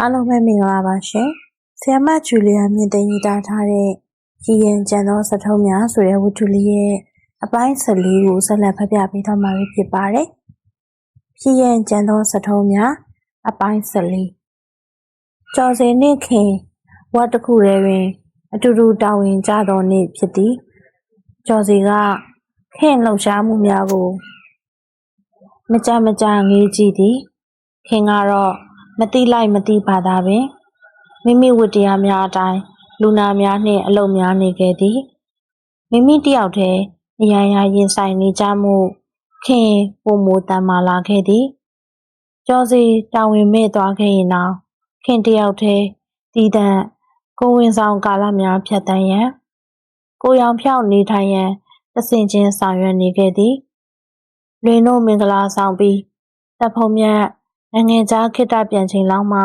အားလုံးပဲမင်္ဂလာပါရှင်။ဆီယမဂျူလီယာမြင့်သိမ်းရေးသားထားတဲ့ရည်ရင်ကြံသောစထုံးများဆိုတဲ့ဝတ္ထုလေးရဲ့အပိုင်း14ကိုဆက်လက်ဖတ်ပြပေးသွားမှာဖြစ်ပါတယ်။ရည်ရင်ကြံသောစထုံးများအပိုင်း14ကျော်စင်နှင့်ခင်ဝတ်တစ်ခုတည်းတွင် အတူတူတာဝန်ကျသောနေ့ဖြစ်သည်။ကျော်စီကခင်လှုပ်ရှားမှုများကို မကြမကြငေးကြည့်သည်။ခင်ကတော့ မသိလိုက်မသိဘာသာပင်မိမိဝတ္တရားများအတိုင်းလူနာများနှင့်အလုပ်များနေခဲ့သည်မိမိတယောက်တည်းအရာရာရင်ဆိုင်နေကြမှုခင်ပုံမူတန်မာလာခဲ့သည်ကြောစီတာဝန်မဲ့သွားခဲ့ရင်တော့ခင်တယောက်တည်းတည်တံ့ကိုဝင်ဆောင်ကာလများဖြတ်တန်းရန်ကိုရောင်ဖြောက်နေထိုင်ရန်တဆင်ချင်းဆောင်ရွက်နေခဲ့သည်လွင်တို့မင်္ဂလာဆောင်ပြီးတပ်ဖုံမြတ် နိုင်ငံခြားခေတ္တပြန်ချိန်လောက်မှ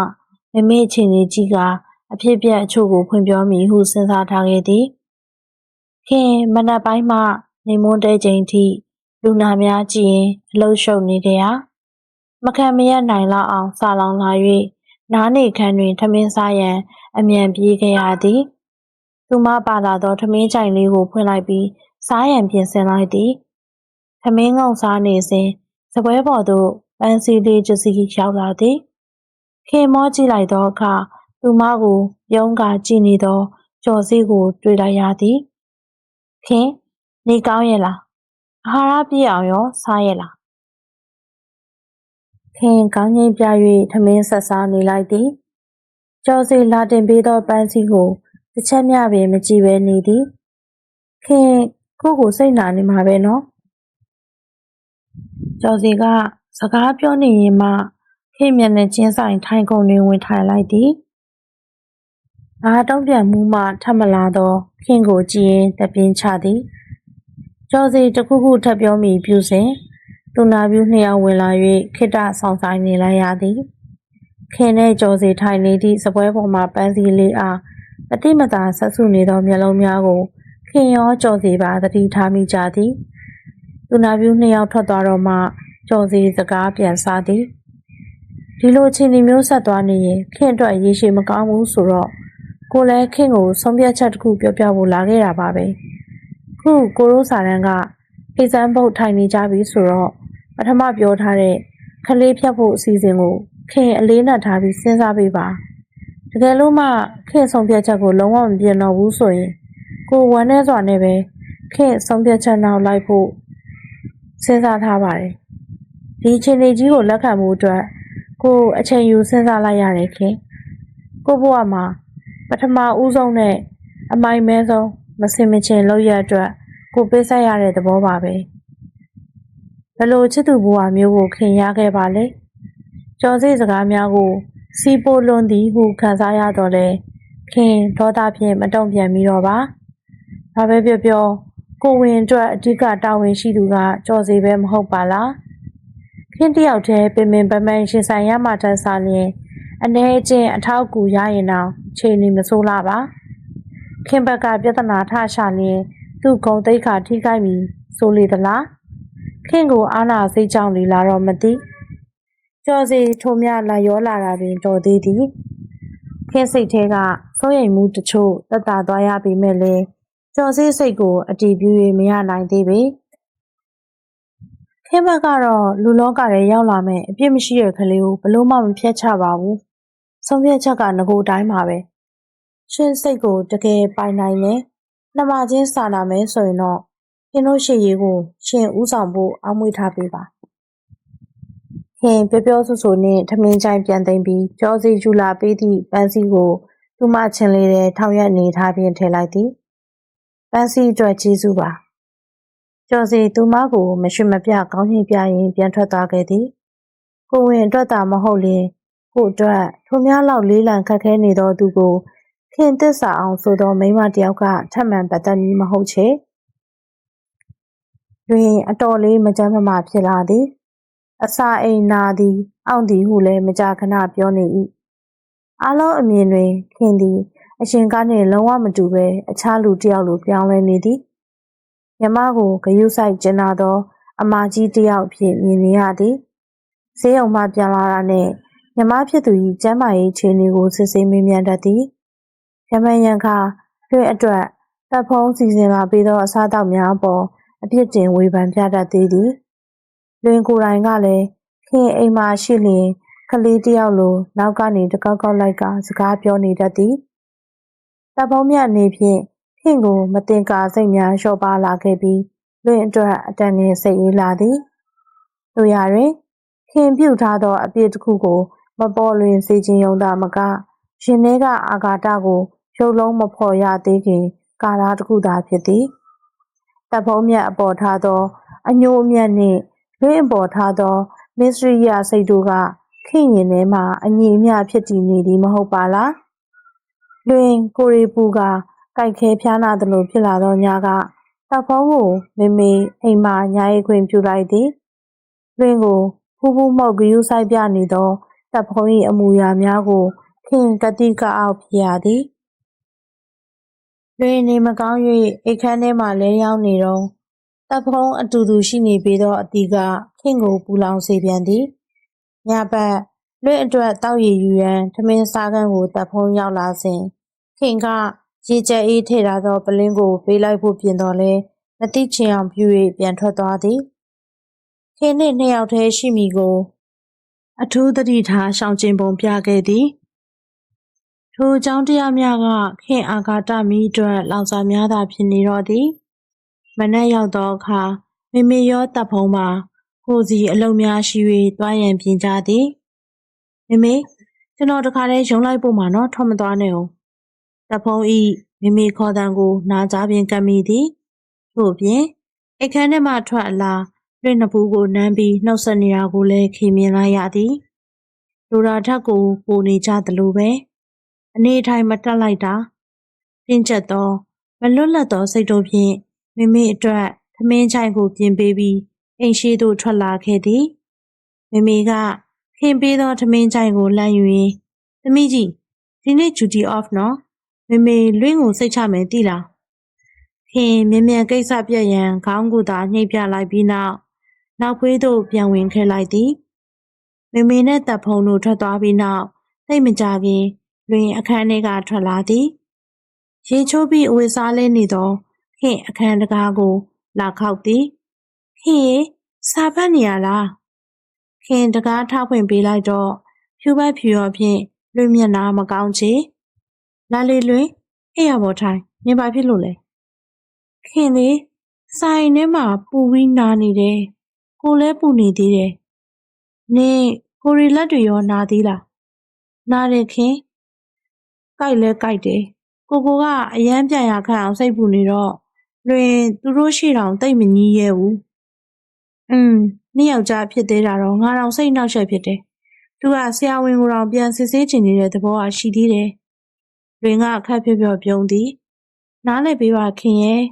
မမေ့ချိန်လေးကြီးကအဖြစ်ပြက်အချို့ကိုဖွင့်ပြောမိဟုစဉ်းစားထားခဲ့သည်ခင်မနက်ပိုင်းမှနေမွန်းတဲချိန်ထိလူနာများကြည့်ရင်အလုရှုပ်နေကြရမခံမရနိုင်လောက်အောင်စာလောင်လာ၍နားနေခန်းတွင်ထမင်းစားရန်အမြန်ပြေးခဲ့ရသည်သူမပါလာသောထမင်းကြိုင်လေးကိုဖွင့်လိုက်ပြီးစားရန်ပြင်ဆင်လိုက်သည်ထမင်းငုံစားနေစဉ်စပွဲပေါ်သို့ ပန်းစည်းလေးတစ်စီးရောက်လာသည်ခင်မောကြည့်လိုက်သောအခါသူမကိုပြုံးကာကြည့်နေသောကျော်စည်းကို တွေ့လိုက်ရသည်ခင်နေကောင်းရဲ့လားအာဟာရပြည့်အောင်ရောစားရဲ့လားခင်ကောင်းကြီးပြ၍ထမင်းဆက်စားနေလိုက်သည်ကျော်စီလာတင်ပေးသောပန်းစည်းကိုတစ်ချက်မျှပင်မကြည့်ပဲနေသည်ခင်ကိုကိုစိတ်နာနေမှာပဲနော်ကျော်စီက စကားပြောနေရင်မှခေမျက်နှာချင်းဆိုင်ထိုင်ကုန်တွင်ဝင်ထိုင်လိုက်သည်။အားတုံးပြန်မှုမှထပ်မလာသောခင်ကိုကြည့်ရင်တပြင်းချသည်။ကျော်စီတခုခုထပ်ပြောမိပြုစဉ်သူနာပြူနှစ်ယောက်ဝင်လာ၍ခိတ္တဆောင်ဆိုင်နေလိုက်ရသည်။ခင်နဲ့ကျော်စီထိုင်နေသည့်စပွဲပေါ်မှပန်းစည်းလေးအားအတိမသာဆက်စုနေသောမျက်လုံးများကိုခင်ရောကျော်စီပါသတိထားမိကြသည်။သူနာပြူနှစ်ယောက်ထွက်သွားတော့မှ ကျော်စီစကားပြန်စားသည်ဒီလိုအခြေအနေမျိုးဆက်သွားနေရင်ခင်အတွက်ရေရှည်မကောင်းဘူးဆိုတော့ကိုလည်းခင်ကိုဆုံးဖြတ်ချက်တစ်ခုပြောပြဖို့လာခဲ့တာပါပဲခုကိုရိုးစာရန်ကအိစမ်းပုတ်ထိုင်နေကြပြီဆိုတော့ပထမပြောထားတဲ့ခလေးဖြတ်ဖို့အစီအစဉ်ကိုခင်အလေးနက်ထားပြီးစဉ်းစားပေးပါတကယ်လို့မှခင်ဆုံးဖြတ်ချက်ကိုလုံးဝမပြင်တော့ဘူးဆိုရင်ကိုဝမ်းနေစွာနဲ့ပဲခင်ဆုံးဖြတ်ချက်နောက်လိုက်ဖို့စဉ်းစားထားပါတယ် ဒီအခြေအနေကြီးကိုလက်ခံမှုအတွက်ကိုအချိန်ယူစဉ်းစားလိုက်ရတယ်ခင်ကိုဘဝမှာပထမဦးဆုံးနဲ့အမိုင်မဲဆုံးမစင်မချင်လောက်ရအတွက်ကိုပေးဆက်ရတဲ့သဘောပါပဲဘလို့ချစ်သူဘဝမျိုးကိုခင်ရခဲ့ပါလေကြော်စိတ်စကားများကို စီးပိုးလွန်သည်ဟုခံစားရတော့လေခင်ဒေါသဖြင့်မတုံ့ပြန်မိတော့ပါဘာပဲပြောပြောကိုဝင်အတွက်အဓိကတာဝန်ရှိသူကကြော်စီပဲမဟုတ်ပါလား ခင်တယောက်တည်းပင်ပင်ပန်းပန်းရှင်ဆိုင်ရမှတန်းစားလျင်အနေချင်းအထောက်အကူရရင်တော့ချိန်နေမဆိုးလာပါခင်ဘက်ကပြဿနာထရှာလျင်သူ့ဂုံတိတ်ခါထိခိုက်ပြီးဆိုလေသလားခင်ကိုအာနာစိတ်ကြောင့်လေလာတော့မသိကြော်စီထိုးမြလာရောလာတာပင်တော်သေးသည်ခင်စိတ်ထဲကစိုးရိမ်မှုတချို့တက်တာသွားရပေမဲ့လေကျော်စည်းစိတ်ကိုအတီးပြူ၍မရနိုင်သေးပေ ခင်ဘက်ကတော့လူလောကထဲရောက်လာမယ်အပြစ်မရှိတဲ့ကလေးကိုဘလို့မှမဖျက်ချပါဘူးဆုံးဖြတ်ချက်ကငကိုတိုင်းပါပဲရှင်စိတ်ကိုတကယ်ပိုင်နိုင်လဲနှမချင်းစာနာမယ်ဆိုရင်တော့ခင်တို့ရှိရေးကိုရှင်ဥဆောင်ဖို့အောက်မွေးထားပေးပါခင်ပြောပြောဆိုဆိုနဲ့ထမင်းချိုင်ပြန်သိမ့်ပြီးကြောစီယူလာပေးသည့်ပန်းစည်းကိုသူမချင်းလေးတဲ့ထောင်ရက်နေထားပြီးထည့်လိုက်သည်ပန်းစည်းအတွက်ကျေးဇူးပါ ကျော်စီသူမကိုမရွှေမပြကောင်းကြီးပြရင်ပြန်ထွက်သွားခဲ့သည်ကိုဝင်အတွက်သာမဟုတ်လျင်ကိုအတွက်ထိုများလောက်လေးလံခက်ခဲနေသောသူကိုခင်သစ္စာအောင်ဆိုသောမိန်းမတယောက်ကထပ်မံပတ်သက်မည်မဟုတ်ချေတွင်အတော်လေးမကြမ်းမမာဖြစ်လာသည်အစာအိမ်နာသည်အောင့်သည်ဟုလည်းမကြာခဏပြောနေ၏အလုံးအမြင်တွင်ခင်သည် အရှင်ကားနှင့်လုံးဝမတူဘဲအခြားလူတစ်ယောက်လိုပြောင်းလဲနေသည် မြမကိုဂယုဆိုင်ကျင်နာသော အမကြီးတယောက်ဖြစ်မြင်နေရသည်ဈေးုံမှပြန်လာတာနဲ့မြမဖြစ်သူ၏ကျမ်းမာရေးခြေအနေကိုစစ်ဆေးမေးမြန်းတတ်သည်ရမန်ရန်ခါလွင့်အတွက်တပ်ဖုံးစီစဉ်လာပြီးသောအစားအသောက်များအပေါ်အပြစ်တင်ဝေဖန်ပြတတ်သေးသည်လွင်ကိုယ်တိုင်ကလည်းခင်အိမ်မှာရှိလျင်ကလေးတစ်ယောက်လိုနောက်ကနေတကောက်ကောက်လိုက်ကစကားပြောနေတတ်သည်တပ်ဖုံးမြတ်အနေဖြင့် ခင်ကိုမတင်ကာစိတ်များလျှော့ပါလာခဲ့ပြီးလွင့်အတွက်အတန်ငယ်စိတ်အေးလာသည်တို့ရတွင်ခင်ပြုတ်ထားသောအပြစ်တစ်ခုကို မပေါ်လွင်စေခြင်းယုံသာမကရင်ထဲကအာဃာတကိုရုပ်လုံးမဖော်ရသေးခင် ကာလတစ်ခုသာဖြစ်သည်တပ်ဖုံးမြတ်အပေါ်ထားသော အညိုအမြတ်နှင့်လွင့်အပေါ်ထားသောမစ္စရိယစိတ်တို့ကခင်ရင်ထဲမှအညီအမျှဖြစ်တည်နေသည်မဟုတ်ပါလားလွင်ကိုရီပူက ကြိုက်ခဲဖျားနာသလိုဖြစ်လာသောညကတပ်ဖုံးကိုမေမေအိမ်မှညာရေးခွင့်ပြုလိုက်သည်လွင်ကိုဖူးဖူးမှုတ်ဂယူးဆိုင်ပြနေသောတပ်ဖုံး၏အမူအရာများကိုခင်ကတိကအောက်ဖြစ်ရသည်လွင်နေမကောင်း၍အိတ်ခမ်းထဲမှလဲရောက်နေတော့တပ်ဖုံးအတူတူရှိနေပေသောအတီကခင်ကိုပူလောင်စေပြန်သည်ညပတ်လွင့်အတွက်တောက်ရည်ယူရန်ထမင်းစားကန်းကိုတပ်ဖုံးရောက်လာစဉ်ခင်က ရေကြက်အေးထည့်ထားသောပလင်းကိုပေးလိုက်ဖို့ပြင်တော်လဲမတိချင်အောင်ပြု၍ပြန်ထွက်သွားသည်ခင်နှင့်နှစ်ယောက်တည်းရှိမိကို အထူးသတိထားရှောင်ကျဉ်ပုံပြခဲ့သည်ထိုအကြောင်းတရားများကခင်အာဃာတမီအတွက်လောက်စာများသာဖြစ်နေတော့သည်မနက်ရောက်သောအခါမေမေရောတပ်ဖုံးမှာကိုစီအလုံးများရှိ၍တွားရန်ပြင်ကြသည်မေမေကျွန်တော်တခါတည်းရုံလိုက်ဖို့မှာနော်ထွက်မသွားနဲ့ဦး တပ်ဖုံးဤမေမေခေါ်တံကိုနားကြားပင်ကပ်မိသည်ထို့ပြင်အခန်းထဲမှထွက်အလာလွင့်နှစ်ဖူးကိုနမ်းပြီးနှုတ်ဆက်နေတာကိုလည်းခင်မြင်လိုက်ရသည်လူရာထက်ကိုပိုနေကြသလိုပဲအနေထိုင်မတက်လိုက်တာပြင်းကျက်သောမလွတ်လပ်သောစိတ်တို့ဖြင့်မိမိအတွက်သမင်းချိုင်ကိုပြင်ပေးပြီးအိမ်ရှိသို့ထွက်လာခဲ့သည်မိမိကခင်ပေးသောသမင်းချိုင်ကိုလမ်းယူရင်းသမီးကြီးဒီနေ့ duty off နော် မေမေလွင့်ကိုစိတ်ချမယ်တိလားခင်မြန်မြန်ကိစ္စပြက်ရန်ခေါင်းကူသာနှိပ်ပြလိုက်ပြီးနောက်နောက်ဖေးသို့ပြန်ဝင်ခဲ့လိုက်သည်မေမေနဲ့တပ်ဖုံတို့ထွက်သွားပြီးနောက်သိမကြခင်လွင်အခန်းထဲကထွက်လာသည်ရေချိုးပြီးအဝေစားလဲနေသောခင်အခန်းတကားကို လာခောက်သည်ခင်ရေစာဖတ်နေရလားခင်တကားထောက်ဖွင့်ပေးလိုက်တော့ဖြူပတ်ဖြူရောဖြင့်လွင်မျက်နှာမကောင်းချေ လာလေလွင်အဲ့ရပေါ်ထိုင်နင်ဘာဖြစ်လို့လဲခင်လေဆိုင်ထဲမှာပူပြီးနာနေတယ်ကိုလည်းပူနေသေးတယ်နင်ကိုရီလက်တွေရောနာသေးလားနာတယ်ခင်ကြိုက်လဲကြိုက်တယ်ကိုကိုကအရန်ပြန်ရခန့်အောင်စိတ်ပူနေတော့လွင်သူတို့ရှိတောင်တိတ်မကြီးရဲဘူးอืมနှစ်ယောက်ကြားဖြစ်သေးတာတော့ငါတော့စိတ်နှောက်ယှက်ဖြစ်တယ်သူကဆရာဝန်ကိုတော့ပြန်စစ်ဆေးချင်နေတဲ့သဘောအရှိသေးတယ် လွင်ကအခက်ဖြော့ဖြော့ပြုံးသည်နားလည်ပေးပါခင်ရဲ့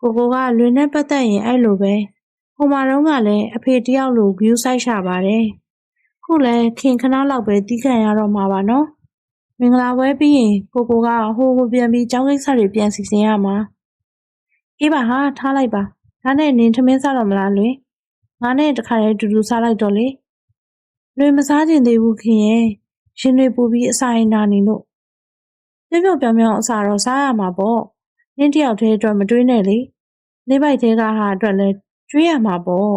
ကိုကိုကလွင်နဲ့ပတ်သက်ရင်အဲ့လိုပဲဟိုမှာတော့ကလည်းအဖေတယောက်လို view ဆိုင်ရှာပါတယ်ခုလည်းခင်ခဏလောက်ပဲတီးခံရတော့မှာပါနော်မင်္ဂလာပွဲပြီးရင်ကိုကိုကဟိုကိုပြန်ပြီးကျောင်းကိစ္စတွေပြန်စီစဉ်ရမှာအေးပါဟာထားလိုက်ပါဒါနဲ့နင်ထမင်းစားတော့မလားလွင်ငါနဲ့တခါတည်းတူတူစားလိုက်တော့လေလွင်မစားကျင်သေးဘူးခင်ရဲ့ရှင်တွေပူပြီးအစာရင်နာနေလို့ ပြောပြောပြောင်ပြောင်အစာတော့စားရမှာပေါ့နင်းတယောက်တည်းအတွက်မတွေးနဲ့လေနေပိုက်သေးကဟာအတွက်လည်းကျွေးရမှာပေါ့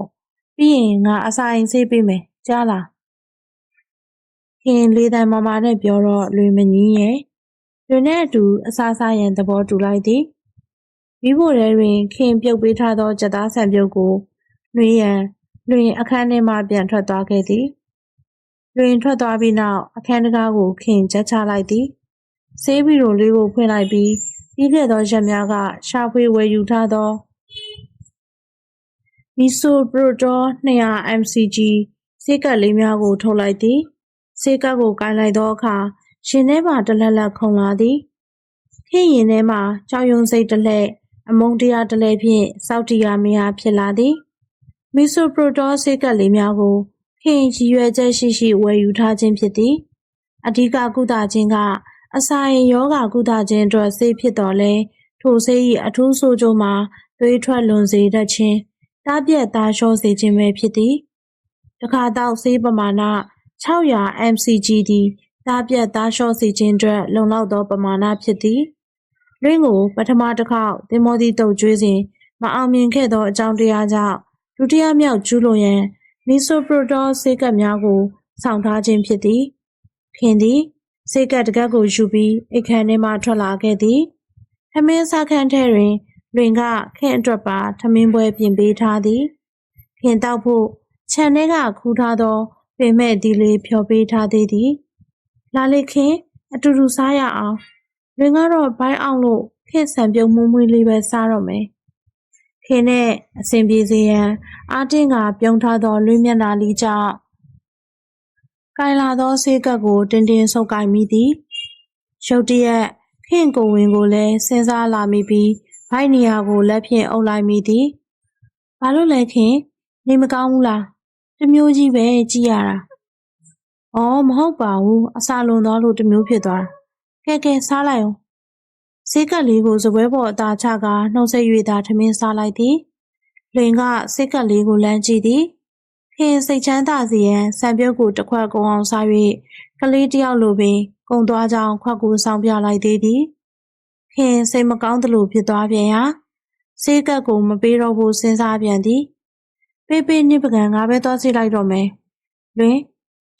ပြီးရင်ငါအစာရင်ဆေးပေးမယ်ကြားလားခင်လေးတန်မာမာနဲ့ပြောတော့လွင်မကြီးရဲ့လွင်နဲ့အတူအစာစားရန်သဘောတူလိုက်သည်မိဖို့ထဲတွင်ခင်ပြုတ်ပေးထားသောကြက်သားဆန်ပြုတ်ကိုလွင်ရန်လွင်အခန်းထဲမှပြန်ထွက်သွားခဲ့သည်လွင်ထွက်သွားပြီးနောက်အခန်းတကားကိုခင်ချက်ချလိုက်သည် ဆေးဘီရိုလေးကိုဖွင့်လိုက်ပြီးပြီးခဲ့သောရက်များကရှာဖွေဝယ်ယူထားသောမီဆိုပရိုတော200 mcg ဆေးကပ်လေးများကို ထုတ်လိုက်သည်ဆေးကပ်ကိုကင်လိုက်သောအခါရှင်ထဲမှတလက်လက်ခုန်လာသည်ခင်ရင်ထဲမှကြောက်ရွံ့စိတ်တစ်လှဲ့အမုန်းတရားတစ်လဲဖြင့်စောက်တီယာမယာဖြစ်လာသည်မီဆိုပရိုတောဆေးကပ်လေးများကိုခင်ရည်ရွယ်ချက်ရှိရှိဝယ်ယူထားခြင်းဖြစ်သည်အဓိကကုသခြင်းက အစာရင်ယောဂကုသခြင်းအတွက်ဆေးဖြစ်တော်လဲထိုဆေး၏အထူးဆိုးကျိုးမှာသွေးထွက်လွန်စေတတ်ခြင်းတားပြက်သားလျှော့စေခြင်းပဲဖြစ်သည်တခါတော့ဆေးပမာဏ600 mcg သည်သားပြတ်သားလျှော့စေခြင်းအတွက်လုံလောက်သောပမာဏဖြစ်သည်။လွင့်ကိုပထမတစ်ခေါက်သင်္ဘောသီးတုပ်ကျွေးစဉ်မအောင်မြင်ခဲ့သောအကြောင်းတရားကြောင့်ဒုတိယမြောက်ကျူးလွန်ရန်မီဆိုပရိုဒေါဆေးကပ်များကိုဆောင်ထားခြင်းဖြစ်သည်။ခင်သည် ဆေးကပ်တစ်ကပ်ကိုယူပြီးအိတ်ခမ်းထဲမှထွက်လာခဲ့သည်။ထမင်းစားခန်းထဲတွင်လွင်ကခင်အတွက်ပါထမင်းပွဲပြင်ပေးထားသည်။ခင်တောက်ဖို့ခြံထဲကခူးထားသောပင်မဲ့ဒီလေးဖြော်ပေးထားသေးသည်။လာလေခင်အတူတူစားရအောင်။လွင်ကတော့ဘိုင်းအောင်လို့ခင်ဆံပြုံးမှုမွေးလေးပဲစားတော့မယ်။ခင်နဲ့အစဉ်ပြေစေရန်အာတင်းကပြုံးထားသောလွင်မျက်နှာလေးကြောင့် ကင်လာသောဆေးကပ်ကိုတင်းတင်းဆုပ်ကိုင်မိသည်။ရုတ်တရက်ခင်ကိုဝင်ကိုလည်းစဉ်းစားလာမိပြီးဘိုက်နေရာကိုလက်ဖြင့်အုပ်လိုက်မိသည်။ဘာလို့လဲခင်နေမကောင်းဘူးလား။တစ်မျိုးကြီးပဲကြည့်ရတာ။အော်မဟုတ်ပါဘူးအစာလွန်သွားလို့တစ်မျိုးဖြစ်သွားတာ။ကဲကဲစားလိုက်အောင်။ဆေးကပ်လေးကိုစပွဲပေါ်အသာချကနှုတ်ဆက်၍သာထမင်းစားလိုက်သည်။လွင်ကဆေးကပ်လေးကိုလမ်းကြည့်သည်။ ခင်စိတ်ချမ်းသာစေရန်စံပြုတ်ကိုတစ်ခွက်ကုံအောင်စား၍ကလေးတစ်ယောက်လိုပင်ကုံသွားကြောင်းခွက်ကိုဆောင်ပြလိုက်သေးသည်။ခင်စိတ်မကောင်းသလိုဖြစ်သွားပြန်ရာဆေးကပ်ကိုမပေးတော့ဘူးစဉ်းစားပြန်သည်။ပေးပေးနှစ်ပကံငါပဲသွားစီလိုက်တော့မယ်။လွင်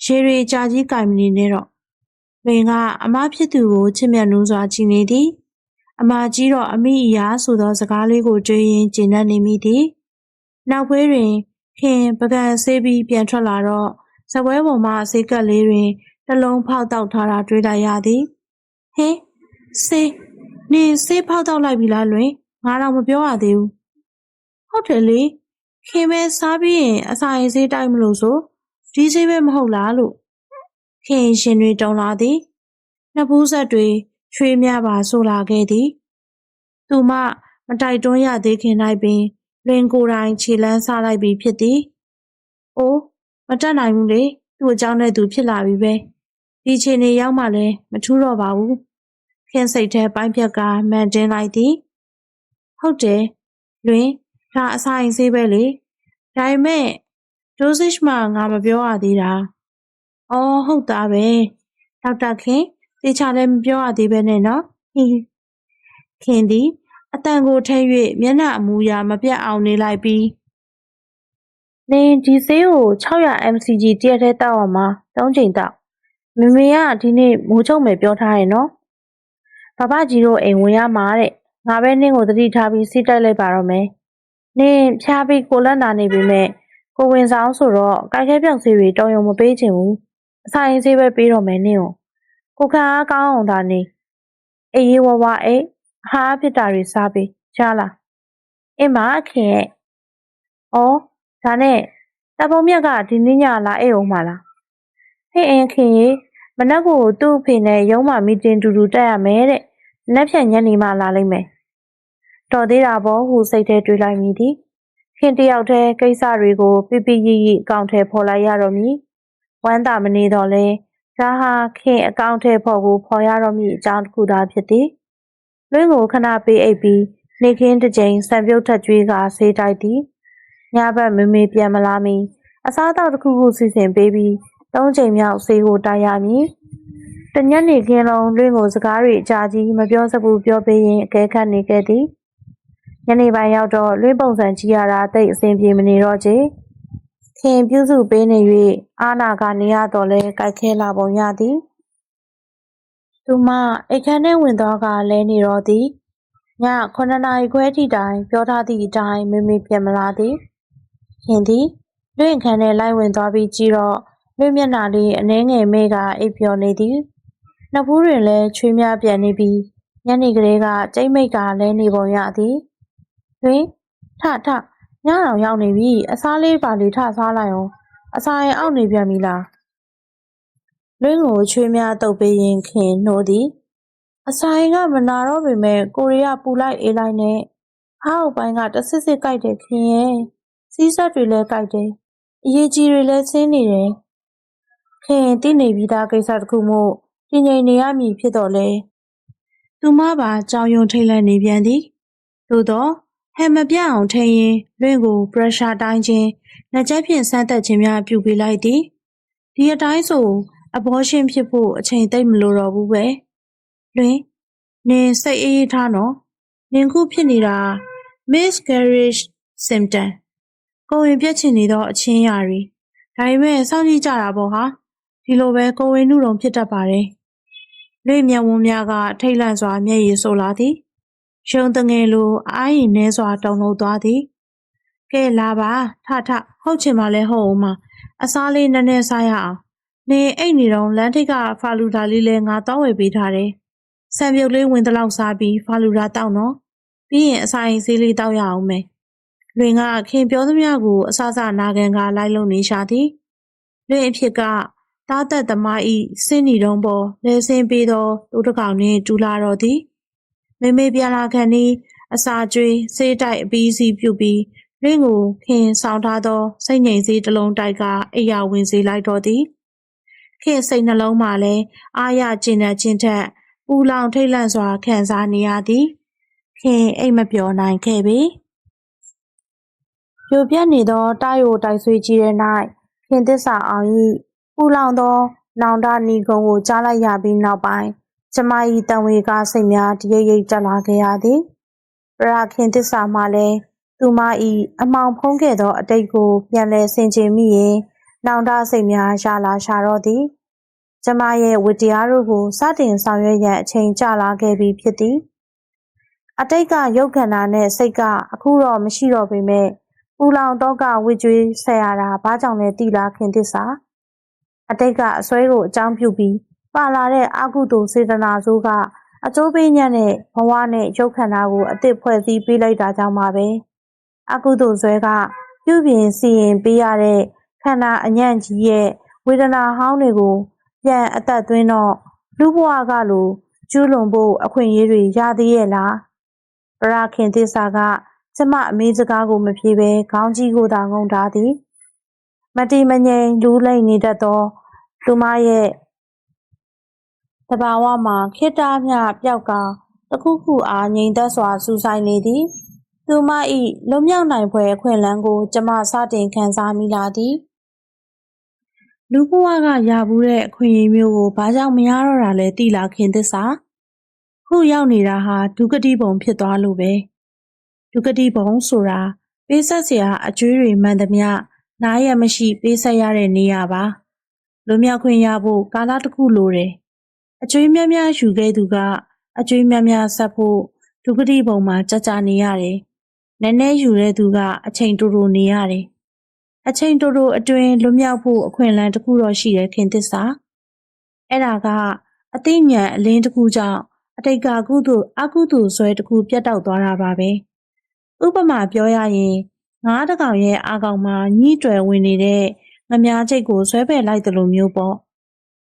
ရေရီကြာကြီးကင်မနေနဲ့တော့။လွင်ကအမဖြစ်သူကိုချစ်မြတ်နိုးစွာကြည်နေသည်။အမကြီးတော့အမိအရာဆိုသောစကားလေးကိုတွေးရင်းကျဉ်နှံ့နေမိသည်။နောက်ဖွဲတွင် ခင်ပကံဆေးပြီးပြန်ထွက်လာတော့စပွဲပေါ်မှဆေးကပ်လေးတွင်တစ်လုံးဖောက်တောက်ထားတာတွေ့လိုက်ရသည်။ဟင်းဆေးနေဆေးဖောက်တောက်လိုက်ပြီလားလွင်ငါတော့မပြောရသေးဘူး။ဟုတ်တယ်လေခင်မဲစားပြီးရင်အစာရင်ဆေးတိုက်မလို့ဆိုဒီဆေးပဲမဟုတ်လားလို့ခင်ရှင်တွေတုံလာသည်။နှစ်ဘူးဆက်တွေချွေးများပါဆိုလာခဲ့သည်။သူမမတိုက်တွန်းရသေးခင်၌ပင် လွင်ကိုယ်တိုင်ခြေလန်းစားလိုက်ပြီဖြစ်သည်။အိုးမတက်နိုင်ဘူးလေသူ့အကြောင်းနဲ့သူဖြစ်လာပြီပဲ။ဒီချိန်နေရောက်မှလည်းမထူးတော့ပါဘူး။ခင်စိတ်ထဲပိုင်းဖြတ်ကမန်တင်းလိုက်သည်။ဟုတ်တယ်လွင်ဒါအဆိုင်ဆေးပဲလေ။ဒါပေမဲ့ dosage မှငါမပြောရသေးတာ။အော်ဟုတ်သားပဲ။ဒေါက်တာခင်တေချာလည်းမပြောရသေးပဲနဲ့နော်။ဟီဟီခင်သည် အတန်ကိုထိ၍မျက်နှာအမူအရာမပြတ်အောင်နေလိုက်ပြီးနင်ဒီဆေးကို600 mcg တရက်ထဲတောက်အောင်မှာ၃ချိန်တောက်မမေကဒီနေ့မိုးချုံမယ်ပြောထားရဲ့နော်ဘဘကြီးတို့အိမ်ဝင်ရမှာတဲ့ငါပဲနင့်ကိုတတိထားပြီးစီးတိုက်လိုက်ပါတော့မယ်နင်ဖြားပြီးကိုလက်နာနေပြီမဲ့ကိုဝင်ဆောင်ဆိုတော့ကိုက်ခဲပြောင်ဆေးတွေတော်ရုံမပေးချင်ဘူးအစာရင်ဆေးပဲပေးတော့မယ်နင့်ကိုကိုခံအားကောင်းအောင်ဒါနေအေးရေးဝဝအိတ် အဟားဖြစ်တာတွေစားပေးကြားလားအင်းမခင်ရဲ့ဩဒါနဲ့တပ်ပုံမြက်ကဒီနေ့ညလာအိတ်အောင်မလားဟဲ့အင်းခင်ရေမနက်ကိုသူ့အဖေနဲ့ရုံးမှမီတင်တူတူတက်ရမယ်တဲ့နက်ဖြန်ညနေမှလာလိမ့်မယ်တော်သေးတာပေါ့ဟူစိတ်ထဲတွေးလိုက်မိသည်ခင်တယောက်တည်းကိစ္စတွေကိုပြပြရိရိအကောင့်ထဲဖော်လိုက်ရတော့မည်ဝမ်းသာမနေတော့လဲဒါဟာခင်အကောင့်ထဲဖော်ဖို့ဖော်ရတော့မည်အကြောင်းတစ်ခုသာဖြစ်သည် လွင်းကိုခဏပေးအိပ်ပြီးနေခင်းတစ်ကြိမ်စံပြုတ်ထက်ကျွေးကဆေးတိုက်သည်ညဘက်မမေပြန်မလာမီအစားအသောက်တစ်ခုခုစီစဉ်ပေးပြီးသုံးချိန်မြောက်ဆေးကိုတိုက်ရမည်တညက်နေခင်းလုံးလွင်းကိုစကားတွေအကြာကြီးမပြောစဘူးပြောပေးရင်အကဲခတ်နေခဲ့သည်ညနေပိုင်းရောက်တော့လွင်းပုံစံကြည့်ရတာတိတ်အဆင်ပြေမနေတော့ချေခင်ပြုစုပေးနေ၍အာနာကနေရတော့လဲကြိုက်ခဲလာပုံရသည် သူမအိတ်ခမ်းထဲဝင်သွားကလဲနေတော့သည်ည9နာရီခွဲထိတိုင်ပြောထားသည့်အတိုင်းမမေပြန်မလာသည်ခင်သည်လွင့်ခမ်းထဲလိုက်ဝင်သွားပြီးကြည့်တော့လွင့်မျက်နှာလေးအနှဲငယ်မေးကအိပ်ပျော်နေသည်နှစ်ဖူးတွင်လည်းချွေးများပြန်နေပြီးညနေကလေးကကျိတ်မိတ်ကလဲနေပုံရသည်တွင်ထထညတော်ရောက်နေပြီအစားလေးပါလေးထစားလိုက်အောင်အစာရင်အောက်နေပြန်ပြီလား လွင့်ကိုချွေးများတုပ်ပေးရင်ခင်နှိုးသည်အစာရင်ကမနာတော့ပေမဲ့ကိုရီးယားပူလိုက်အေးလိုက်နဲ့ဟောက်ပိုင်းကတဆစ်စစ်ကြိုက်တယ်ခင်ရဲ့စီးဆက်တွေလည်းကြိုက်တယ်အရေးကြီးတွေလည်းဆင်းနေတယ်ခင်သိနေပြီးသားကိစ္စတစ်ခုမို့ပြင်ငိမ်နေရမည်ဖြစ်တော့လေသူမပါကြောင်ယုံထိတ်လန့်နေပြန်သည်သို့တော့ဟဲမပြအောင်ထိန်ရင်လွင့်ကို pressure တိုင်းခြင်းလက်ချက်ဖြင့်စမ်းသက်ခြင်းများပြုပေးလိုက်သည်ဒီအတိုင်းဆို အဘောရှင်းဖြစ်ဖို့အချိန်သိပ်မလိုတော့ဘူးပဲလွင်နင်စိတ်အေးအေးထားနော်နင်ခုဖြစ်နေတာ miscarriage symptom ကိုယ်ဝင်ပြက်ချင်နေသောအချင်းရာတွေဒါပေမဲ့စောင့်ကြည့်ကြတာပေါ့ဟာဒီလိုပဲကိုယ်ဝင်နှုတုံဖြစ်တတ်ပါတယ်လွင်မျက်ဝန်းများကထိတ်လန့်စွာမျက်ရည်ဆိုလာသည်ရုံတငယ်လိုအာရင်နှဲစွာတုန်လှုပ်သွားသည်ကဲလာပါထထဟုတ်ချင်ပါလဲဟုတ်အောင်မအစားလေးနည်းနည်းစားရအောင် နေအိတ်နေတော့လမ်းထိပ်ကဖာလူဒါလေးလဲငါတောင်းဝယ်ပေးထားတယ်ဆံပြုတ်လေးဝင်တလောက်စားပြီးဖာလူဒါတောက်နော်ပြီးရင်အစာရင်ဆေးလေးတောက်ရအောင်မယ်လွင်ကခင်ပြောသမျှကိုအဆအဆနာခံကလိုက်လုံနေရှာသည်လွင်အဖြစ်ကတားသက်သမားဤစင်းနီတုံးပေါ်လဲစင်းပေးသောတိုးတစ်ကောင်နှင့်တူလာတော့သည်မေမေပြန်လာခံသည်အစာကျွေးစေးတိုက်အပီးစီပြုတ်ပြီးလွင်ကိုခင်ဆောင်ထားသောစိတ်ငြိမ်စေးတစ်လုံးတိုက်ကအိယာဝင်စေလိုက်တော့သည် ခင်စိတ်နှလုံးမှလည်းအာရကျင်တဲ့ချင်းထက်ပူလောင်ထိတ်လန့်စွာခံစားနေရသည် ခင်အိတ်မပျော်နိုင်ခဲ့ပေပြိုပြက်နေသောတာယိုတိုက်ဆွေးကြီးတဲ့၌ခင်သစ္စာအောင်၏ပူလောင်သော နောင်တနီကုံကိုကြားလိုက်ရပြီးနောက်ပိုင်းကျမ၏တံဝေကစိတ်များတရိပ်ရိပ်တက်လာခဲ့ရသည်ပရခင်သစ္စာမှလည်းသူမ၏အမောင်ဖုံးခဲ့သောအတိတ်ကိုပြန်လည်ဆင်ခြင်မိရင် နောင်တစိတ်များရလာရှာတော့သည်ကျမရဲ့ဝတ္တရားတို့ကိုစတင်ဆောင်ရွက်ရန်အချိန်ကျလာခဲ့ပြီဖြစ်သည်အတိတ်ကရုပ်ခန္ဓာနှင့်စိတ်ကအခုတော့မရှိတော့ပေမဲ့ပူလောင်တော့ကဝစ်ကြွေးဆက်ရတာဘာကြောင့်လဲတိလာခင်သစ္စာအတိတ်ကအစွဲကိုအကြောင်းပြုပြီးပါလာတဲ့အကုသိုလ်စေတနာဆိုးကအကျိုးပေးညံ့တဲ့ဘဝနဲ့ရုပ်ခန္ဓာကိုအသစ်ဖွဲ့စည်းပေးလိုက်တာကြောင့်ပါပဲအကုသိုလ်ဇွဲကပြုပြင်စီရင်ပေးရတဲ့ ခန္ဓာအညံ့ကြီးရဲ့ဝေဒနာဟောင်းတွေကို ပြန်အသက်သွင်းတော့လူဘဝကလိုကျူးလွန်ဖို့အခွင့်အရေးတွေရသေးရဲ့လားပရခင်သစ္စာကကျမအမေးစကားကိုမဖြေဘဲခေါင်းကြီးကိုသာငုံထားသည်မတီမငြိမ်လူးလိမ့်နေတတ်သောသူမရဲ့တဘာဝမှာခိတ္တမျှပျောက်ကတစ်ခုခုအားငြိမ်သက်စွာစူဆိုင်နေသည်သူမ၏လွတ်မြောက်နိုင်ဖွယ်အခွင့်အလမ်းကို ကျမစတင်ခံစားမိလာသည် လူဘဝကရဘူးတဲ့အခွင့်အရေးမျိုးကိုဘာကြောင့်မရတော့တာလဲသိလားခင်သစ္စာခုရောက်နေတာဟာဒုက္ကတိပုံဖြစ်သွားလို့ပဲဒုက္ကတိပုံဆိုတာပေးဆက်စရာအကျွေးတွေမှန်သမျှနားရမရှိပေးဆက်ရတဲ့နေရာပါလူမြောက်ခွင့်ရဖို့ကာလတစ်ခုလိုတယ်အကျွေးများများယူခဲ့သူကအကျွေးများများဆက်ဖို့ဒုက္ကတိပုံမှာကြကြနေရတယ်နည်းနည်းယူတဲ့သူကအချိန်တူတူနေရတယ် အချိန်တူတူအတွင်းလွန်မြောက်ဖို့အခွင့်အလမ်းတစ်ခုတော့ရှိတယ်ခင်သစ္စာအဲ့ဒါကအသိဉာဏ်အလင်းတစ်ခုကြောင့်အတိတ်ကကုသိုလ်အကုသိုလ်ဆွဲတစ်ခုပြတ်တောက်သွားတာပါပဲဥပမာပြောရရင်ငါးတစ်ကောင်ရဲ့အာကောင်မှာညှိတွယ်ဝင်နေတဲ့ငမားချိတ်ကိုဆွဲပယ်လိုက်တယ်လို့မျိုးပေါ့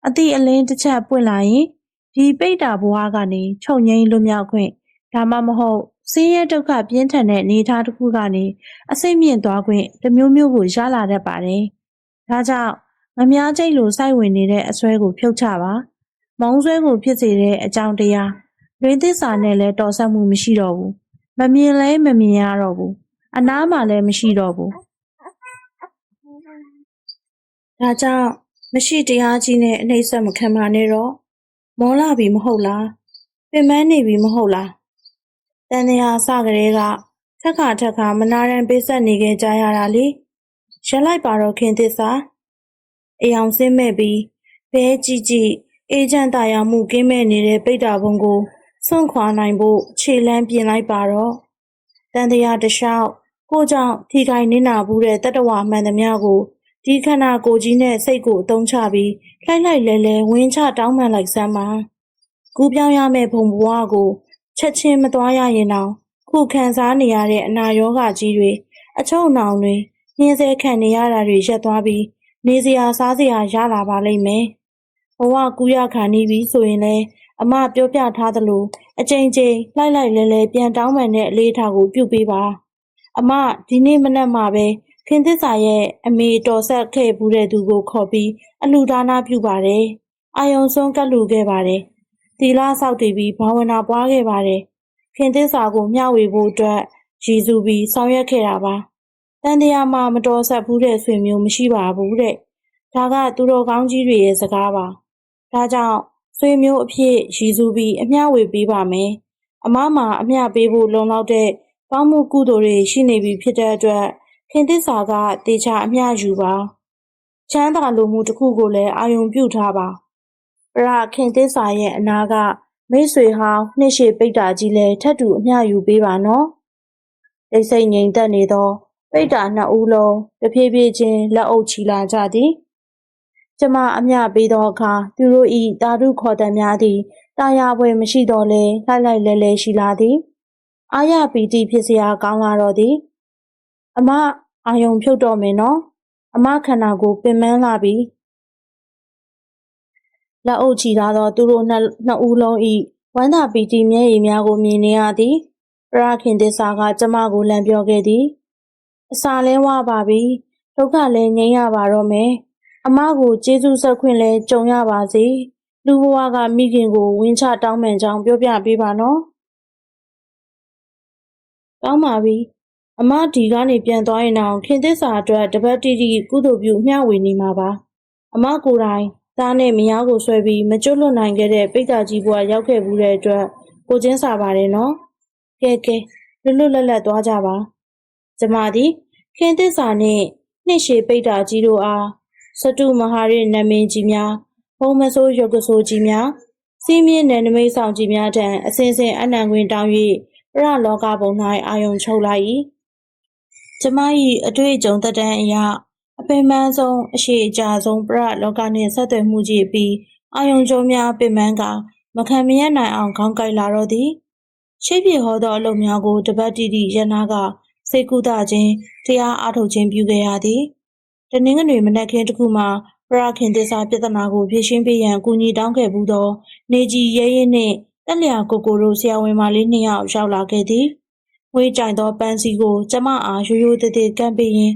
အတိအလင်းတစ်ချက်ပွင့်လာရင်ဒီပိတ်တာဘွားကနေချုပ်ငိမ့်လွတ်မြောက်ခွင့်ဒါမှမဟုတ် ဆင်းရဲဒုက္ခပြင်းထန်တဲ့အနေအထားတစ်ခုကနေအစိမ့်မြင့်သွားခွင့်တစ်မျိုးမျိုးကိုရလာတတ်ပါတယ်ဒါကြောင့်ငမားချိတ်လိုစိုက်ဝင်နေတဲ့အစွဲကိုဖြုတ်ချပါမုံဆွဲကိုဖြစ်စေတဲ့အကြောင်းတရားလွင်သစ္စာနဲ့လည်းတော်ဆက်မှုမရှိတော့ဘူးမမြင်လဲမမြင်ရတော့ဘူးအနားမှလည်းမရှိတော့ဘူးဒါကြောင့်မရှိတရားကြီးနဲ့အနှိမ့်ဆက်မခံပါနဲ့တော့မောလာပြီမဟုတ်လားပင်ပန်းနေပြီမဟုတ်လား တန်တရားစကလေးကထက်ခါထက်ခါမနာရန်ပေးဆက်နေခဲ့ကြရတာလေရလိုက်ပါတော့ခင်သစ္စာအယောင်စင်းမဲ့ပြီးဘဲကြည့်ကြည့်အေဂျင့်တာယာမှုကင်းမဲ့နေတဲ့ပိတ္တာဘုံကိုစွန့်ခွာနိုင်ဖို့ခြေလမ်းပြင်လိုက်ပါတော့တန်တရားတစ်လျှောက်ကိုကြောင့်ထိခိုက်နစ်နာဘူးတဲ့တတ္တဝါမှန်သမျှကိုဒီခန္ဓာကိုယ်ကြီးနဲ့စိတ်ကိုအသုံးချပြီးလှိုက်လိုက်လဲလဲဝင်းချတောင်းပန်လိုက်စမ်းပါကူးပြောင်းရမယ့်ဘုံဘဝကို ချက်ချင်းမသွားရရင်တောင်ခုခံစားနေရတဲ့အနာရောဂါကြီးတွေအချုံနှောင်တွေညှင်းဆဲခံနေရတာတွေရပ်သွားပြီးနေစရာစားစရာရလာပါလိမ့်မယ်ဘဝကူးရခံနေပြီဆိုရင်လည်းအမပြောပြထားသလိုအချိန်ချင်းလှိုက်လိုက်လဲလဲပြန်တောင်းပန်တဲ့အလေးထားကိုပြုတ်ပေးပါအမဒီနေ့မနက်မှပဲခင်သစ္စာရဲ့အမေတော်ဆက်ခဲ့ဘူးတဲ့သူကိုခေါ်ပြီးအလှူဒါနပြုပါတယ်အာယုံဆုံးကတ်လူခဲ့ပါတယ် သီလဆောက်တည်ပြီးဘာဝနာပွားခဲ့ပါတယ်ခင်သစ္စာကိုမျှဝေဖို့အတွက်ရည်စူးပြီးဆောင်ရွက်ခဲ့တာပါတန်တရားမှာမတော်ဆက်ဘူးတဲ့ဆွေမျိုးမရှိပါဘူးတဲ့ဒါကသူတော်ကောင်းကြီးတွေရဲ့စကားပါဒါကြောင့်ဆွေမျိုးအဖြစ်ရည်စူးပြီးအမျှဝေပေးပါမယ်အမမှာအမျှပေးဖို့လုံလောက်တဲ့ပေါင်းမှုကုသိုလ်တွေရှိနေပြီဖြစ်တဲ့အတွက်ခင်သစ္စာကတေချာအမျှယူပါချမ်းသာလိုမှုတစ်ခုကိုလည်းအာယုံပြုထားပါ ပရခင်သစ္စာရဲ့အနာကမိတ်ဆွေဟောင်းနှစ်ရှည်ပိတ်တာကြီးလဲထပ်တူအမျှယူပေးပါနော်တိတ်ဆိတ်ငြိမ်သက်နေသောပိတ်တာနှစ်ဦးလုံးတဖြည်းဖြည်းချင်းလက်အုပ်ချီလာကြသည်ကျမအမျှပေးသောအခါသူတို့၏တာဓုခေါ်တံများသည်တာယာပွဲမရှိတော့လဲလိုက်လိုက်လဲလဲရှိလာသည်အာရပီတိဖြစ်စရာကောင်းလာတော့သည်အမအာယုံဖြုတ်တော့မယ်နော်အမခန္ဓာကိုယ်ပင်ပန်းလာပြီ လက်အုပ်ချီထားသောသူတို့နှစ်နှစ်ဦးလုံး၏ဝမ်းသာပီတိမျက်ရည်များကိုမြင်နေရသည်ပရခင်သစ္စာကကျမကိုလမ်းပြောခဲ့သည်အစာလဲဝပါပြီဒုက္ခလည်းငြိမ်းရပါတော့မယ်အမကိုကျေးဇူးဆက်ခွင့်လဲကြုံရပါစေလူဘဝကမိခင်ကိုဝင်းချတောင်းပန်ကြောင်းပြောပြပေးပါနော်ကောင်းပါပြီအမဒီကနေပြန်သွားရင်တော့ခင်သစ္စာအတွက်တပတ်တိတိကုသိုလ်ပြုမျှဝေနေမှာပါအမကိုယ်တိုင် သားနဲ့မယားကိုဆွဲပြီးမကျွတ်လွတ်နိုင်ခဲ့တဲ့ပိဋကကြီးဘဝရောက်ခဲ့ဘူးတဲ့အတွက်ကိုချင်းစာပါတယ်နော်ကဲကဲလွတ်လွတ်လပ်လပ်သွားကြပါကျမသည်ခင်သစ္စာနှင့်နှစ်ရှည်ပိဋကကြီးတို့အားစတုမဟာရနမင်းကြီးများဘုံမဆိုးရုပ်ကဆိုးကြီးများစီးမြင့်နယ်နမိတ်ဆောင်ကြီးများထံအစဉ်စဉ်အနံခွင်တောင်း၍ပရလောကဘုံ၌အာယုံချုပ်လိုက်၏ကျမ၏အတွေ့အကြုံသက်တမ်းအရ အပင်ပန်းဆုံးအရှိအကြဆုံးပရလောကနှင့်ဆက်သွယ်မှုကြီးပြီးအာယုံကျုံများပင်ပန်းကမခံမရနိုင်အောင်ခေါင်းကိုက်လာတော့သည်ရှိပြေဟောသောအလုပ်များကိုတပတ်တိတိရနာကစိတ်ကူးတာခြင်းတရားအားထုတ်ခြင်းပြုခဲ့ရသည်တနင်္ဂနွေမနက်ခင်းတစ်ခုမှာပရခင်သစ္စာပြဿနာကိုဖြေရှင်းပေးရန်အကူအညီတောင်းခဲ့ဘူးသော နေကြီးရဲရဲနှင့်တက်လျာကိုကိုတို့ဆရာဝန်မလေးနှစ်ယောက်ရောက်လာခဲ့သည်။ငွေကြိုင်သောပန်းစည်းကိုကျမအားရိုးရိုးသေးသေးကမ်းပေးရင်း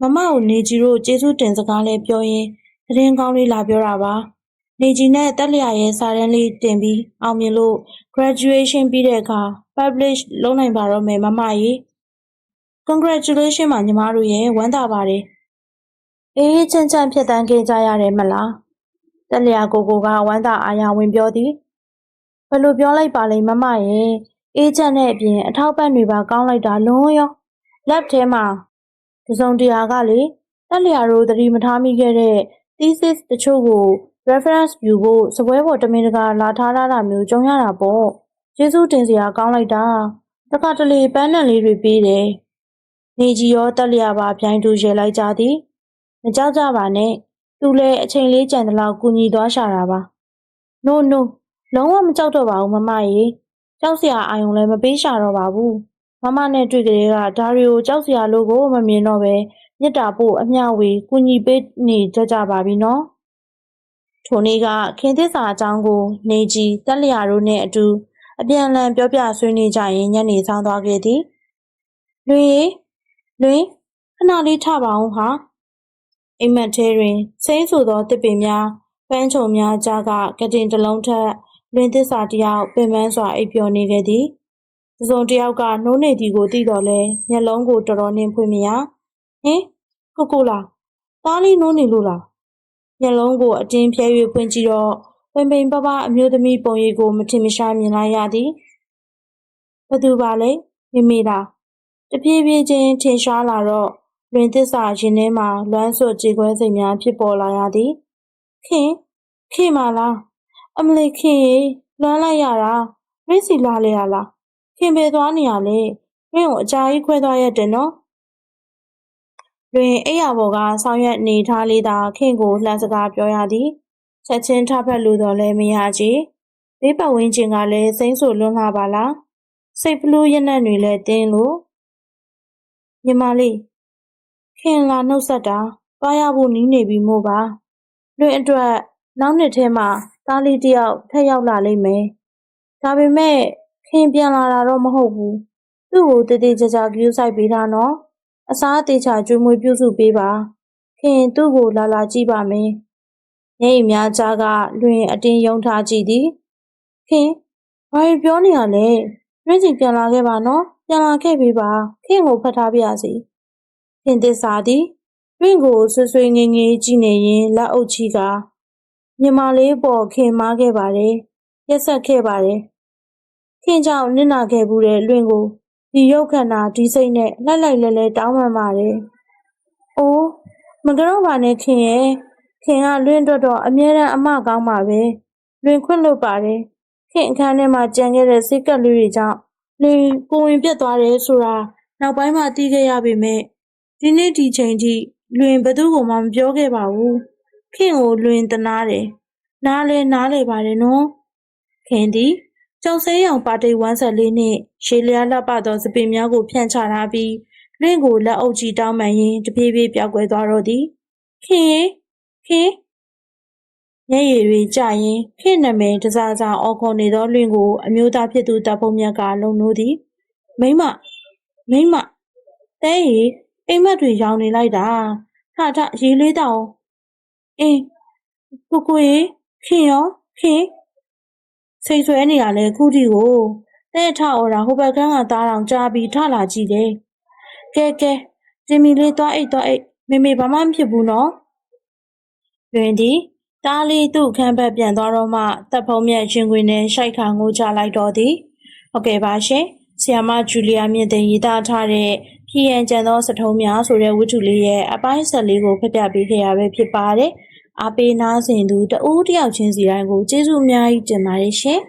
မမကိုနေကြီးတို့ကျေးဇူးတင်စကားလေးပြောရင်းသတင်းကောင်းလေးလာပြောတာပါ။နေကြီးနဲ့တက်လျာရဲ့စာရန်လေးတင်ပြီးအောင်မြင်လို့ graduation ပြီးတဲ့အခါ publish လုပ်နိုင်ပါတော့မယ်မမရေ။ congratulation ပါညီမတို့ရဲ့ဝမ်းသာပါတယ်။အေးအေးချမ်းချမ်းဖြတ်တန်းခဲ့ကြရတယ်မလား။တက်လျာကိုကိုကဝမ်းသာအားရဝင်ပြောသည်။ဘယ်လိုပြောလိုက်ပါလိမ့်မမရဲ့။အေးချမ်းတဲ့အပြင်အထောက်ပံ့တွေပါကောင်းလိုက်တာလွန်းရော။ lab ထဲမှာ တစ်စုံတစ်ရာကလေတက်လျာတို့သတိမထားမိခဲ့တဲ့ thesis တချို့ကို reference ယူဖို့စပွဲပေါ်တမင်တကာလာထားရတာမျိုးကြုံရတာပေါ့။ကျေးဇူးတင်စရာကောင်းလိုက်တာ။တစ်ခါတလေပန်းနံလေးတွေပေးတယ်။နေကြီးရောတက်လျာပါပြိုင်တူရဲလိုက်ကြသည်။မကြောက်ကြပါနဲ့။သူလည်းအချိန်လေးကြံသလောက်ကူညီသွားရှာတာပါ။ no no လုံးဝမကြောက်တော့ပါဘူးမမရေ။ကြောက်စရာအာရုံလည်းမပေးရှာတော့ပါဘူး။ မမနဲ့တွေ့ကလေးကဒါတွေကိုကြောက်စရာလို့ကိုမမြင်တော့ပဲမေတ္တာပို့အမျှဝေကူညီပေးနေကြကြပါပြီနော်။ထိုနေ့ကခင်သစ္စာအကြောင်းကို နေကြီးတက်လျာတို့နဲ့အတူအပြန်အလှန်ပြောပြဆွေးနွေးကြရင်ညနေဆောင်သွားခဲ့သည်။လွင်ရေလွင်ခဏလေးထပါအောင်ဟာ။အိမ်မက်ထဲတွင်စိမ့်ဆိုသောတစ်ပင်များပန်းချုံများကြားကကတင်တစ်လုံးထက်လွင်သစ္စာတယောက်ပင်ပန်းစွာအိပ်ပျော်နေခဲ့သည်။ တစ်စုံတစ်ယောက်ကနှိုးနေသည်ကိုသိတော်လဲမျက်လုံးကိုတော်တော်နှင်းဖွင့်မရ။ဟင်ကိုကိုလားသားလေးနှိုးနေလို့လားမျက်လုံးကိုအတင်းဖြဲ၍ဖွင့်ကြည့်တော့ပင်ပင်ပပအမျိုးသမီးပုံရိပ်ကိုမထင်မရှားမြင်လိုက်ရသည်။ဘသူပါလဲမိမိလားတပြေးပြေးချင်းထင်ရှားလာတော့လွင်သစ္စာရင်ထဲမှာလွမ်းဆွကြေခွဲစိတ်များဖြစ်ပေါ်လာရသည်။ခင်ခင်မလားအမလေးခင်ရေလွမ်းလိုက်ရတာရင်းစီလာလေရလား ခင်ပဲသွားနေရလေရင်းကိုအကြာကြီးခွဲသွားရတယ်နော်တွင်အိယာပေါ်ကဆောင်ရွက်နေထားလေးသာခင်ကိုလှမ်းစကားပြောရသည်ချက်ချင်းထဖက်လို့တော့လည်းမရကြည်ဘေးပတ်ဝန်းကျင်ကလည်းစိမ့်ဆူလွန်းလာပါလားစိတ်ဖလူးရနက်တွေလည်းတင်းလို့ညီမလေးခင်လာနှုတ်ဆက်တာတွားရဖို့နီးနေပြီမို့ပါတွင်အတွက်နောက်နှစ်ထဲမှာသားလေးတယောက်ထက်ရောက်လာလိမ့်မယ်ဒါပေမဲ့ ခင်ပြန်လာတာတော့မဟုတ်ဘူးသူ့ကိုတည်တည်ကြကြကြူးဆိုင်ပေးတာနော်အစားအသေးချာကျွေးမွေးပြုစုပေးပါခင်သူ့ကိုလာလာကြည့်ပါမယ်ညအိမ်များကြားကလွင်အတင်းယုံထားကြည့်သည်ခင်ဘာပြောနေရလဲရင်းစီပြန်လာခဲ့ပါနော်ပြန်လာခဲ့ပြီပါခင်ကိုဖတ်ထားပြရစီခင်သစ္စာသည်။တွင်ကိုဆွဆွေငင်းငင်းကြည့်နေရင်လက်အုပ်ချီကညီမလေးပေါ်ခင်မားခဲ့ပါတယ်။ရက်ဆက်ခဲ့ပါတယ်။ ခင်ကြောင့်နစ်နာခဲ့ဘူးတဲ့လွင်ကိုဒီရုပ်ခန္ဓာဒီစိတ်နဲ့လိုက်လိုက်လဲလဲတောင်းပန်ပါတယ်။အိုးမကြောက်ပါနဲ့ခင်ရဲ့ခင်ကလွင်အတွက်တော့အမြဲတမ်းအမကောင်းပါပဲ။လွင်ခွင့်လွတ်ပါတယ်။ခင်အခန်းထဲမှာကြံခဲ့တဲ့စိတ်ကပ်လေးတွေကြောင့်လွင်ကိုဝင်ပြတ်သွားတယ်ဆိုတာနောက်ပိုင်းမှသိခဲ့ရပေမဲ့ဒီနေ့ဒီချိန်ထိလွင်ဘယ်သူ့ကိုမှမပြောခဲ့ပါဘူး။ခင်ကိုလွင်တနာတယ်။နားလဲနားလေပါတယ်နော်။ခင်သည် ကြောက်စဲရောင်ပါတိတ်ဝမ်းဆက်လေးနှင့်ရှေးလျားလှပသောစပင်များကိုဖြန့်ချထားပြီးလွင့်ကိုလက်အုပ်ကြီးတောင်းပန်ရင်းတဖြည်းဖြည်းပြောက်ကွယ်သွားတော့သည်ခင်ရေခင်မျက်ရည်တွေကျရင်ခင်နာမည်တစားစားအော်ခေါ်နေသောလွင့်ကိုအမျိုးသားဖြစ်သူတပ်ဖုံးမြတ်ကလုံနိုးသည်မိမမိမတဲရီအိမ်မက်တွေရောင်နေလိုက်တာထထရေးလေးတောင်အင်းကိုကိုရေခင်ရောခင် စိတ်ဆွဲနေရလဲခုထိကိုတဲ့ထအော်တာဟိုဘက်ကန်းကသားတောင်ကြားပြီးထလာကြည့်တယ်ကဲကဲဂျင်မီလေးသွားအိတ်သွားအိတ်မေမေဘာမှမဖြစ်ဘူးနော်တွင်သည်တားလေးသူ့ခန်းဘက်ပြန်သွားတော့မှတပ်ဖုံးမြတ်ရှင်ခွင်နဲ့ရှိုက်ခါငိုချလိုက်တော့သည်ဟုတ်ကဲ့ပါရှင်ဆီယာမဂျူလီယာမြင့်သိန်းရေးသားထားတဲ့ဖြီရန်ကျန်သောစထုံးများဆိုတဲ့ဝတ္ထုလေးရဲ့အပိုင်းဆက်လေးကိုဖတ်ပြပေးခဲ့ရပဲဖြစ်ပါတယ် အားပေးနားဆင်သူတဦးတစ်ယောက်ချင်းစီတိုင်းကိုကျေးဇူးအများကြီးတင်ပါတယ်ရှင်